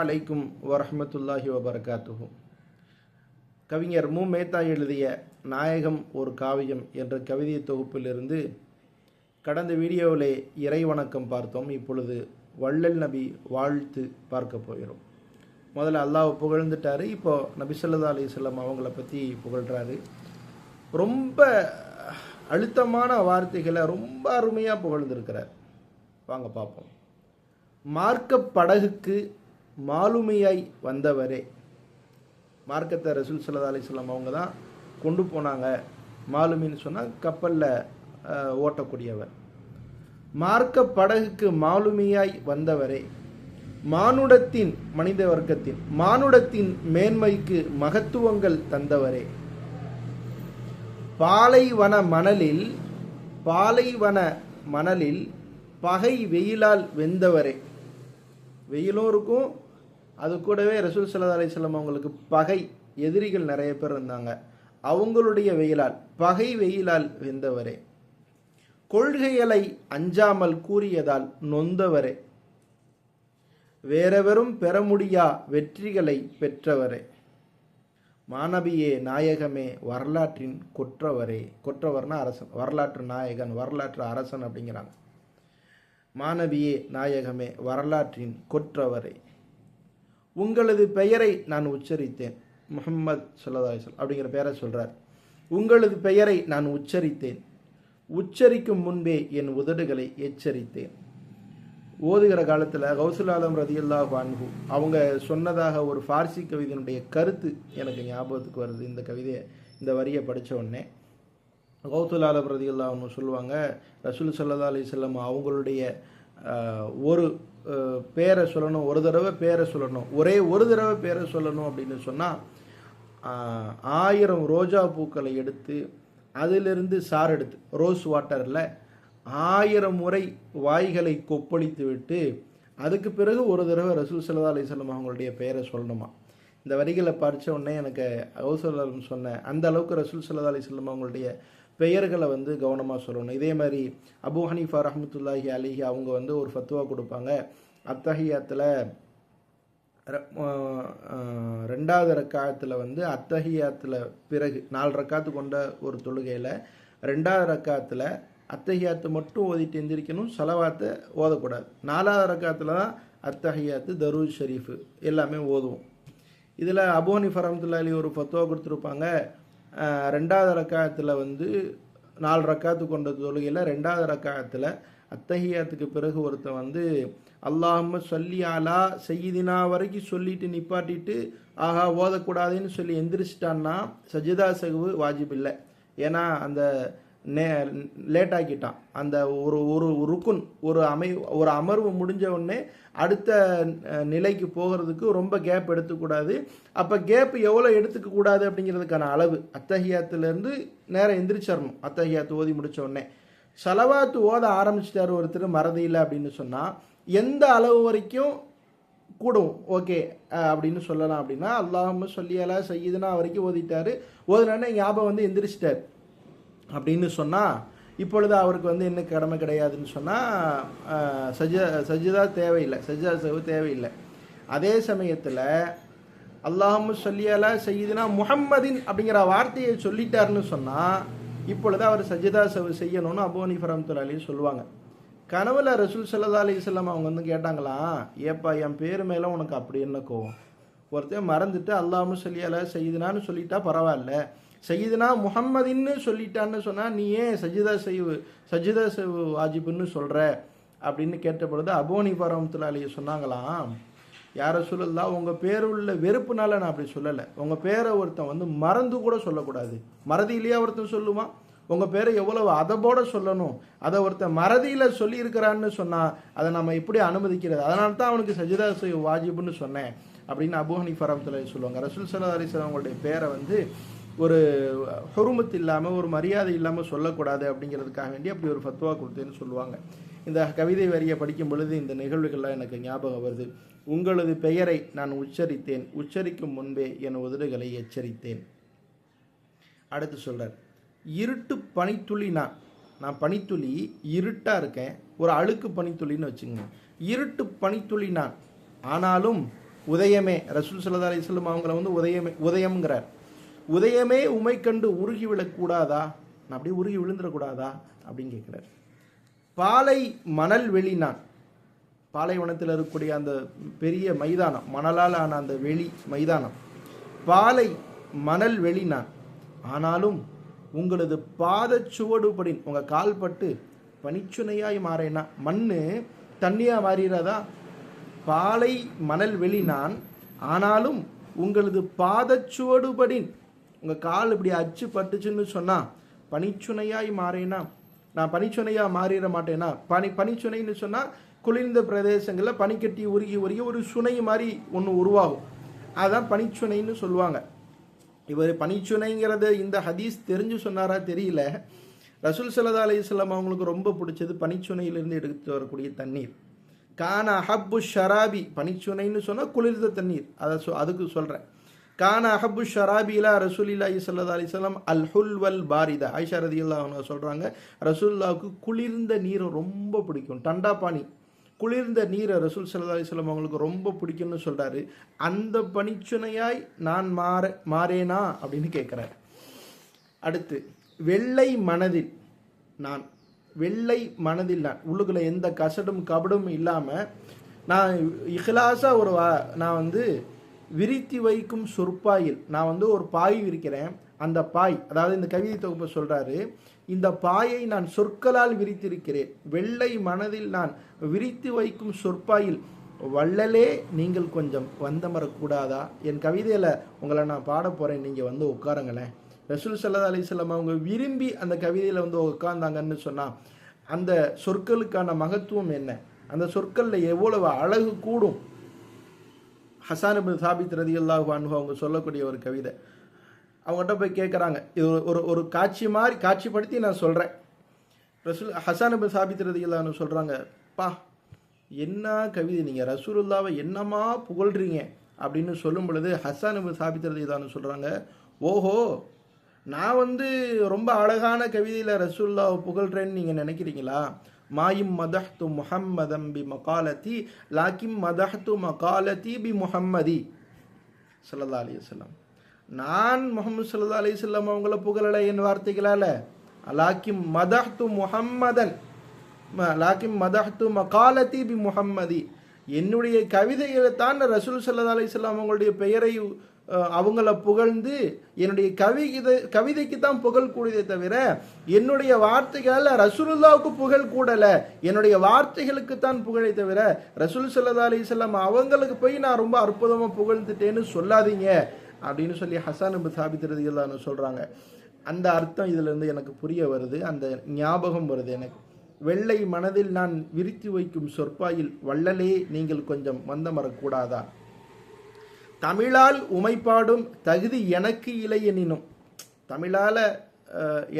அலைக்கும் வரமத்துல்லாஹி வபரகாத்துஹு. கவிஞர் மு. மேத்தா எழுதிய நாயகம் ஒரு காவியம் என்ற கவிதை தொகுப்பிலிருந்து கடந்த வீடியோவிலே இறைவணக்கம் பார்த்தோம். இப்பொழுது வள்ளல் நபி வாழ்த்து பார்க்க போகிறோம். முதல்ல அல்லாஹ் புகழ்ந்துட்டாரு. இப்போ நபி சொல்லா அலைஹி வஸல்லம் அவங்கள பற்றி புகழ்கிறாரு ரொம்ப அழுத்தமான வார்த்தைகளை ரொம்ப அருமையாக புகழ்ந்திருக்கிறார். வாங்க பார்ப்போம். மார்க்க படகுக்கு மாலுமியாய் வந்தவரே. மார்க்கத்தை ரசூல் சல்லா அலிஸ்லாம் அவங்க தான் கொண்டு போனாங்க. மாலுமின்னு சொன்னால் கப்பலில் ஓட்டக்கூடியவர். மார்க்க படகுக்கு மாலுமியாய் வந்தவரே. மானுடத்தின் மனித வர்க்கத்தின் மானுடத்தின் மேன்மைக்கு மகத்துவங்கள் தந்தவரே. பாலைவன மணலில் பாலைவன மணலில் பகை வெயிலால் வெந்தவரே. வெயிலும் இருக்கும் அது கூடவே ரசூல் சல்லா அலிஸ்லாம் அவங்களுக்கு பகை எதிரிகள் நிறைய பேர் இருந்தாங்க. அவங்களுடைய வெயிலால் பகை வெயிலால் வெந்தவரே. கொள்கைகளை அஞ்சாமல் கூறியதால் நொந்தவரே. வேறெவரும் பெற முடியா வெற்றிகளை பெற்றவரே. மாணவியே நாயகமே வரலாற்றின் கொற்றவரே. கொற்றவர்னா அரசன் வரலாற்று நாயகன் வரலாற்று அரசன் அப்படிங்கிறாங்க. மாணவியே நாயகமே வரலாற்றின் கொற்றவரே. உங்களது பெயரை நான் உச்சரித்தேன். முகம்மது சொல்லதாசல் அப்படிங்கிற பெயரை சொல்கிறார் உங்களது பெயரை நான் உச்சரித்தேன். உச்சரிக்கும் முன்பே என் உதடுகளை எச்சரித்தேன். ஓதுகிற காலத்தில் கௌசுல் ஆலம் ரதியுல்லாஹ் அன்ஹு அவங்க சொன்னதாக ஒரு ஃபார்சி கவிதையினுடைய கருத்து எனக்கு ஞாபகத்துக்கு வருது. இந்த கவிதையை இந்த வரியை படித்த உடனே. கௌசுல் ஆலம் ரதியுல்லா ஒன்று சொல்லுவாங்க ரசூல் சல்லா அலிசல்லம் அவங்களுடைய ஒரு பேரை சொல்லணும் ஒரு தடவை பேரை சொல்லணும். ஒரே ஒரு தடவை பேரை சொல்லணும் அப்படின்னு சொன்னால் ஆயிரம் ரோஜா பூக்களை எடுத்து அதிலிருந்து சார் எடுத்து ரோஸ் வாட்டரில் ஆயிரம் முறை வாய்களை கொப்பளித்து விட்டு அதுக்கு பிறகு ஒரு தடவை ரசூல் சல்லா அலிசல்லம் அவங்களுடைய பெயரை சொல்லணுமா? இந்த வரிகளை படித்த உடனே எனக்கு அவசரம் சொன்னேன் அந்த அளவுக்கு ரசூல் சல்லா அலிசல்லம் அவங்களுடைய பெயர்களை வந்து கவனமாக சொல்லணும். இதே மாதிரி அபு ஹனீஃபா ரஹமத்துல்லாஹி அலிஹி அவங்க வந்து ஒரு ஃபத்துவா கொடுப்பாங்க. அத்தஹியாத்தில் ரெண்டாவது ரக்காயத்தில் வந்து அத்தஹியாத்தில் பிறகு நாலு ரக்காத்து கொண்ட ஒரு தொழுகையில் ரெண்டாவது ரக்காத்தில் அத்தஹியாத்து மட்டும் ஓதிட்டு எந்திரிக்கணும் செலவாத்தை ஓதக்கூடாது. நாலாவது ரக்காத்தில் தான் அத்தஹியாத்து தரூத் ஷெரீஃபு எல்லாமே ஓதுவோம். இதில் அபோனி ஃபரமத்துல்லா அலி ஒரு ஃபத்துவா கொடுத்துருப்பாங்க. ரெண்டாவது ரக்காயத்தில் வந்து நாலு ரக்காத்து கொண்ட தொழுகையில் ரெண்டாவது ரக்காயத்தில் அத்தகையத்துக்கு பிறகு ஒருத்தன் வந்து அல்லாஹம்ம சொல்லி ஆலா செய்தினா வரைக்கும் சொல்லிட்டு நிப்பாட்டிட்டு ஆஹா ஓதக்கூடாதுன்னு சொல்லி எந்திரிச்சிட்டான்னா சஜிதா சகுவு வாஜிப் இல்லை. ஏன்னா அந்த நே லேட் ஆக்கிட்டான் அந்த ஒரு ஒரு ருக்குன் ஒரு அமை ஒரு அமர்வு முடிஞ்ச உடனே அடுத்த நிலைக்கு போகிறதுக்கு ரொம்ப கேப் எடுத்துக்கூடாது. அப்போ கேப் எவ்வளோ எடுத்துக்கக்கூடாது அப்படிங்கிறதுக்கான அளவு. அத்தஹியாத்துலேருந்து நேரம் எந்திரிச்சிடணும் அத்தஹியாத்து ஓதி முடித்த உடனே. செலவாத்து ஓத ஆரம்பிச்சிட்டாரு ஒருத்தர் மறதி இல்லை அப்படின்னு சொன்னால் எந்த அளவு வரைக்கும் கூடும்? ஓகே அப்படின்னு சொல்லலாம் அப்படின்னா அல்லாஹம்ம சொல்லியலா செய்யுதுன்னா வரைக்கும் ஓதிட்டார். ஓதுனானே ஞாபகம் வந்து எந்திரிச்சிட்டார். அப்படின்னு சொன்னால் இப்பொழுது அவருக்கு வந்து என்ன கடமை கிடையாதுன்னு சொன்னால் சஜ சஜிதா தேவையில்லை சஜிதா செவு தேவையில்லை. அதே சமயத்தில் அல்லாஹு சொல்லியால செய்யுதுனா முஹம்மதின் அப்படிங்கிற வார்த்தையை சொல்லிட்டாருன்னு சொன்னால் இப்பொழுது அவர் சஜிதா செவு செய்யணும்னு அபோனி ஃபரம்துல் சொல்லுவாங்க. கனவுல ரசூல் சல்லா அலிஸ்லாம் அவங்க வந்து கேட்டாங்களாம் ஏப்பா என் பேர் மேலே உனக்கு அப்படி என்ன கோவம்? ஒருத்தர் மறந்துட்டு அல்லாமல் சொல்லியால செய்யுதுனான்னு சொல்லிட்டா பரவாயில்ல. செய்யுதுனா முகம்மதின்னு சொல்லிட்டான்னு சொன்னால் நீ ஏன் சஜிதா செய்வு சஜிதா செய்வு வாஜிப்புன்னு சொல்கிற அப்படின்னு கேட்ட பொழுது அபோனி பரமத்துல சொன்னாங்களாம் யாரை சொல்லலா உங்கள் பேர் உள்ள வெறுப்புனால நான் அப்படி சொல்லலை. உங்கள் பேரை ஒருத்தன் வந்து மறந்து கூட சொல்லக்கூடாது. மறதியிலேயே ஒருத்தன் சொல்லுவான். உங்கள் பேரை எவ்வளவு அதபோட சொல்லணும். அதை ஒருத்தன் மறதியில் சொல்லியிருக்கிறான்னு சொன்னால் அதை நம்ம எப்படி அனுமதிக்கிறது. அதனால தான் அவனுக்கு சஜிதா சைவ் வாஜிபுன்னு சொன்னேன். அப்படின்னு அபுஹனி ஃபரமத்துல சொல்லுவாங்க. ரசூல் சல்லா அலிஸ்லாம் அவங்களுடைய பேரை வந்து ஒரு ஹொருமத் இல்லாமல் ஒரு மரியாதை இல்லாமல் சொல்லக்கூடாது அப்படிங்கிறதுக்காக வேண்டி அப்படி ஒரு ஃபத்வா கொடுத்தேன்னு சொல்லுவாங்க. இந்த கவிதை வரியை படிக்கும் பொழுது இந்த நிகழ்வுகள்லாம் எனக்கு ஞாபகம் வருது. உங்களது பெயரை நான் உச்சரித்தேன். உச்சரிக்கும் முன்பே என் உதடுகளை எச்சரித்தேன். அடுத்து சொல்கிறார் இருட்டு பனித்துளி நான். நான் பனித்துளி இருட்டாக இருக்கேன். ஒரு அழுக்கு பனித்துளின்னு வச்சுங்க இருட்டு பனித்துளி நான். ஆனாலும் உதயமே. ரசூல் சல்லா அலிஸ்லம் அவங்கள வந்து உதயமே உதயம்ங்கிறார். உதயமே உமை கண்டு உருகி விழக்கூடாதா? நான் அப்படியே உருகி விழுந்துடக்கூடாதா? அப்படின்னு கேட்குறாரு. பாலை மணல் வெளி நான். பாலைவனத்தில் இருக்கக்கூடிய அந்த பெரிய மைதானம் மணலால் ஆன அந்த வெளி மைதானம். பாலை மணல் வெளி நான். ஆனாலும் உங்களது பாதச்சுவடுபடின் உங்கள் கால்பட்டு பனிச்சுனையாய் மாறேனா? மண் தண்ணியாக மாறிடுறதா பாலை மணல் வெளி நான். ஆனாலும் உங்களது பாதச்சுவடுபடின் உங்கள் கால் இப்படி அச்சு பட்டுச்சுன்னு சொன்னால் பனிச்சுனையாய் மாறேனா? நான் பனிச்சுனையாக மாறிட மாட்டேனா? பனி பனிச்சுனைன்னு சொன்னால் குளிர்ந்த பிரதேசங்களில் பனிக்கட்டி உருகி உருகி ஒரு சுனை மாதிரி ஒன்று உருவாகும். அதுதான் பனிச்சுனைன்னு சொல்லுவாங்க. இவர் பனிச்சுனைங்கிறத இந்த ஹதீஸ் தெரிஞ்சு சொன்னாரா தெரியல. ரசூல் சல்லா அலிஸ்லாம் அவங்களுக்கு ரொம்ப பிடிச்சது பனிச்சுனையிலிருந்து எடுத்து வரக்கூடிய தண்ணீர். கான அஹப்பு ஷராபி பனிச்சுனைன்னு சொன்னால் குளிர்ந்த தண்ணீர். அதை சொ அதுக்கு சொல்கிறேன் கான அஹபு ஷராபிலா ரசூலில்லாஹி சல்லா அலிஸ்லாம் அல் ஹுல்வல் பாரிதா. ஐஷா ரதியுல்லா அவங்க சொல்கிறாங்க ரசூல்லாவுக்கு குளிர்ந்த நீரை ரொம்ப பிடிக்கும். டண்டா பானி குளிர்ந்த நீரை ரசூல் சல்லா அலிஸ்லாம் அவங்களுக்கு ரொம்ப பிடிக்கும்னு சொல்கிறாரு அந்த பனிச்சுனையாய் நான் மாற மாறேனா அப்படின்னு கேட்குறாரு அடுத்து வெள்ளை மனதில் நான் வெள்ளை மனதில் நான் உள்ளுக்குள்ள எந்த கசடும் கபடும் இல்லாமல் நான் இஹ்லாஸாக ஒரு வா- நான் வந்து விரித்தி வைக்கும் சொற்பாயில் நான் வந்து ஒரு பாய் விரிக்கிறேன். அந்த பாய் அதாவது இந்த கவிதை தொகுப்பு சொல்றாரு இந்த பாயை நான் சொற்களால் விரித்திருக்கிறேன். வெள்ளை மனதில் நான் விரித்து வைக்கும் சொற்பாயில் வள்ளலே நீங்கள் கொஞ்சம் வந்தமரக்கூடாதா என் கவிதையில் உங்களை நான் பாட போகிறேன் நீங்கள் வந்து உட்காருங்களேன். ரசூல் சல்லா அலிஸ்லாம் அவங்க விரும்பி அந்த கவிதையில் வந்து உட்கார்ந்தாங்கன்னு சொன்னால் அந்த சொற்களுக்கான மகத்துவம் என்ன? அந்த சொற்களில் எவ்வளவு அழகு கூடும்? ஹசான் இப்னு சாபித் ரதியல்லாஹு அன்ஹு அவங்க சொல்லக்கூடிய ஒரு கவிதை. அவங்ககிட்ட போய் கேட்குறாங்க இது ஒரு- ஒரு காட்சி மாதிரி காட்சிப்படுத்தி நான் சொல்கிறேன் ரசூல் ஹசான் இப்னு சாபித் ரதியல்லாஹு சொல்கிறாங்க பா என்ன கவிதை நீங்கள் ரசூலுல்லாவை என்னமா புகழ்றீங்க? அப்படின்னு சொல்லும் பொழுது ஹசான் இப்னு சாபித் ரதியல்லாஹு சொல்கிறாங்க ஓஹோ நான் வந்து ரொம்ப அழகான கவிதையில் ரசூல்லாவை புகழ்கிறேன்னு நீங்கள் நினைக்கிறீங்களா? மாயும் மதஹ்து முஹம்மதம் பி மகாலத்தி லாக்கிம் மதஹ்து மகாலத்தி பி முஹம்மதி. சல்லா அலி வஸல்லம். நான் முகமது சல்லா அலிஸ்லாம் அவங்கள புகழலை என் வார்த்தைகளால். லாக்கிம் மதஹ்து முஹம்மதன் லாக்கிம் மதஹ்து மகாலத்தி பி முஹம்மதி. என்னுடைய கவிதைகளை தான் ரசூல் சல்லா அலிஸ்லாம் அவங்களுடைய பெயரை அவங்கள புகழ்ந்து என்னுடைய கவிதை கவிதைக்கு தான் புகழ் கூடியதே தவிர என்னுடைய வார்த்தைகளால் ரசூலுல்லாவுக்கு புகழ் கூடல. என்னுடைய வார்த்தைகளுக்கு தான் புகழை தவிர ரசூல் சல்லா அலிசல்லாம் அவங்களுக்கு போய் நான் ரொம்ப அற்புதமாக புகழ்ந்துட்டேன்னு சொல்லாதீங்க அப்படின்னு சொல்லி ஹசான் இபு சாபித் சொல்கிறாங்க அந்த அர்த்தம் இதிலிருந்து எனக்கு புரிய வருது அந்த ஞாபகம் வருது எனக்கு. வெள்ளை மனதில் நான் விரித்து வைக்கும் சொற்பாயில் வள்ளலே நீங்கள் கொஞ்சம் மந்தமரக்கூடாதா தமிழால் உமைப்பாடும் தகுதி எனக்கு இல்லை எனினும். தமிழால்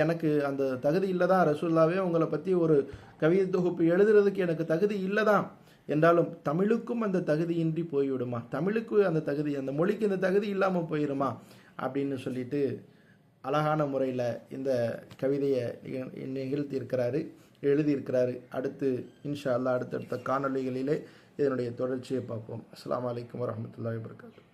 எனக்கு அந்த தகுதி இல்லை தான் ரசூல்லாவே உங்களை பற்றி ஒரு கவிதை தொகுப்பு எழுதுறதுக்கு எனக்கு தகுதி இல்லை தான் என்றாலும் தமிழுக்கும் அந்த தகுதியின்றி போய்விடுமா? தமிழுக்கு அந்த தகுதி அந்த மொழிக்கு இந்த தகுதி இல்லாமல் போயிடுமா அப்படின்னு சொல்லிட்டு அழகான முறையில் இந்த கவிதையை நிகழ்த்தியிருக்கிறாரு எழுதியிருக்கிறாரு. அடுத்து இன்ஷா அல்லாஹ் அடுத்தடுத்த காணொளிகளிலே இதனுடைய தொடர்ச்சியை பார்ப்போம். அஸ்லாம் வலைக்கம் வரமத்துல வபரகாத்துஹு.